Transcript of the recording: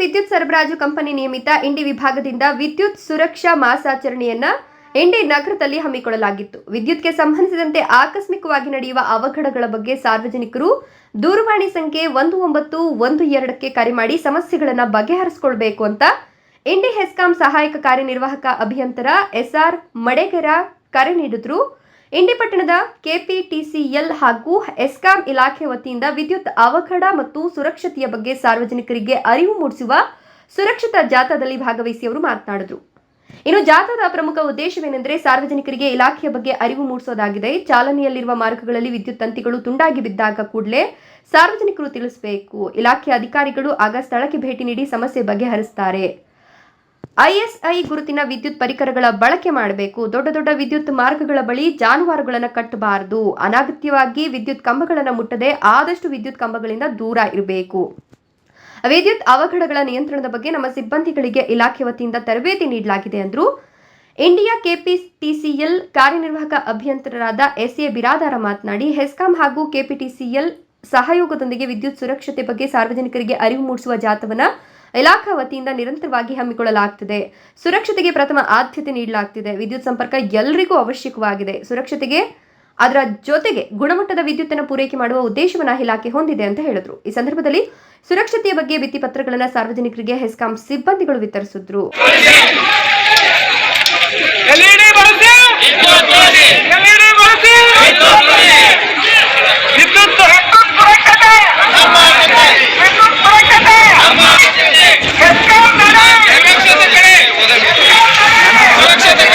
ವಿದ್ಯುತ್ ಸರಬರಾಜು ಕಂಪನಿ ನಿಯಮಿತ ಇಂಡಿ ವಿಭಾಗದಿಂದ ವಿದ್ಯುತ್ ಸುರಕ್ಷಾ ಮಾಸಾಚರಣೆಯನ್ನ ಇಂಡಿ ನಗರದಲ್ಲಿ ಹಮ್ಮಿಕೊಳ್ಳಲಾಗಿತ್ತು. ವಿದ್ಯುತ್ಗೆ ಸಂಬಂಧಿಸಿದಂತೆ ಆಕಸ್ಮಿಕವಾಗಿ ನಡೆಯುವ ಅವಘಡಗಳ ಬಗ್ಗೆ ಸಾರ್ವಜನಿಕರು ದೂರವಾಣಿ ಸಂಖ್ಯೆ ಒಂದು ಒಂಬತ್ತು ಒಂದು ಎರಡಕ್ಕೆ ಕರೆ ಮಾಡಿ ಸಮಸ್ಯೆಗಳನ್ನು ಬಗೆಹರಿಸಿಕೊಳ್ಬೇಕು ಅಂತ ಇಂಡಿ ಹೆಸ್ಕಾಂ ಸಹಾಯಕ ಕಾರ್ಯನಿರ್ವಾಹಕ ಅಭಿಯಂತರ ಎಸ್ಆರ್ ಮಡೆಗೆರ ಕರೆ ನೀಡಿದ್ರು. ಇಂಡಿ ಪಟ್ಟಣದ ಕೆಪಿಟಿಸಿಎಲ್ ಹಾಗೂ ಎಸ್ಕಾಂ ಇಲಾಖೆ ವತಿಯಿಂದ ವಿದ್ಯುತ್ ಅವಘಡ ಮತ್ತು ಸುರಕ್ಷತೆಯ ಬಗ್ಗೆ ಸಾರ್ವಜನಿಕರಿಗೆ ಅರಿವು ಮೂಡಿಸುವ ಸುರಕ್ಷಿತ ಜಾಥಾದಲ್ಲಿ ಭಾಗವಹಿಸಿ ಅವರು ಮಾತನಾಡಿದರು. ಇನ್ನು ಜಾಥಾದ ಪ್ರಮುಖ ಉದ್ದೇಶವೇನೆಂದರೆ ಸಾರ್ವಜನಿಕರಿಗೆ ಇಲಾಖೆಯ ಬಗ್ಗೆ ಅರಿವು ಮೂಡಿಸೋದಾಗಿದೆ. ಚಾಲನೆಯಲ್ಲಿರುವ ಮಾರ್ಗಗಳಲ್ಲಿ ವಿದ್ಯುತ್ ತಂತಿಗಳು ತುಂಡಾಗಿ ಬಿದ್ದಾಗ ಕೂಡಲೇ ಸಾರ್ವಜನಿಕರು ತಿಳಿಸಬೇಕು. ಇಲಾಖೆಯ ಅಧಿಕಾರಿಗಳು ಆಗ ಸ್ಥಳಕ್ಕೆ ಭೇಟಿ ನೀಡಿ ಸಮಸ್ಯೆ ಬಗೆಹರಿಸ್ತಾರೆ. ಐಎಸ್ಐ ಗುರುತಿನ ವಿದ್ಯುತ್ ಪರಿಕರಗಳ ಬಳಕೆ ಮಾಡಬೇಕು. ದೊಡ್ಡ ದೊಡ್ಡ ವಿದ್ಯುತ್ ಮಾರ್ಗಗಳ ಬಳಿ ಜಾನುವಾರುಗಳನ್ನು ಕಟ್ಟಬಾರದು. ಅನಗತ್ಯವಾಗಿ ವಿದ್ಯುತ್ ಕಂಬಗಳನ್ನು ಮುಟ್ಟದೆ ಆದಷ್ಟು ವಿದ್ಯುತ್ ಕಂಬಗಳಿಂದ ದೂರ ಇರಬೇಕು. ವಿದ್ಯುತ್ ಅವಘಡಗಳ ನಿಯಂತ್ರಣದ ಬಗ್ಗೆ ನಮ್ಮ ಸಿಬ್ಬಂದಿಗಳಿಗೆ ಇಲಾಖೆ ವತಿಯಿಂದ ತರಬೇತಿ ನೀಡಲಾಗಿದೆ ಎಂದರು ಇಂಡಿಯಾ ಕೆಪಿಟಿಸಿಎಲ್ ಕಾರ್ಯನಿರ್ವಾಹಕ ಅಭಿಯಂತರರಾದ ಎಸ್ ಎ ಬಿರಾದಾರ ಮಾತನಾಡಿ, ಹೆಸ್ಕಾಂ ಹಾಗೂ ಕೆಪಿಟಿಸಿಎಲ್ ಸಹಯೋಗದೊಂದಿಗೆ ವಿದ್ಯುತ್ ಸುರಕ್ಷತೆ ಬಗ್ಗೆ ಸಾರ್ವಜನಿಕರಿಗೆ ಅರಿವು ಮೂಡಿಸುವ ಜಾಥವನ್ನ ಇಲಾಖಾ ವತಿಯಿಂದ ನಿರಂತರವಾಗಿ ಹಮ್ಮಿಕೊಳ್ಳಲಾಗ್ತಿದೆ. ಸುರಕ್ಷತೆಗೆ ಪ್ರಥಮ ಆದ್ಯತೆ ನೀಡಲಾಗ್ತಿದೆ. ವಿದ್ಯುತ್ ಸಂಪರ್ಕ ಎಲ್ಲರಿಗೂ ಅವಶ್ಯಕವಾಗಿದೆ. ಸುರಕ್ಷತೆಗೆ, ಅದರ ಜೊತೆಗೆ ಗುಣಮಟ್ಟದ ವಿದ್ಯುತ್ತನ್ನು ಪೂರೈಕೆ ಮಾಡುವ ಉದ್ದೇಶವನ್ನು ಇಲಾಖೆ ಹೊಂದಿದೆ ಅಂತ ಹೇಳಿದ್ರು. ಈ ಸಂದರ್ಭದಲ್ಲಿ ಸುರಕ್ಷತೆಯ ಬಗ್ಗೆ ಭಿತ್ತಿಪತ್ರಗಳನ್ನು ಸಾರ್ವಜನಿಕರಿಗೆ ಹೆಸ್ಕಾಂ ಸಿಬ್ಬಂದಿಗಳು ವಿತರಿಸಿದ್ರು. Alexander.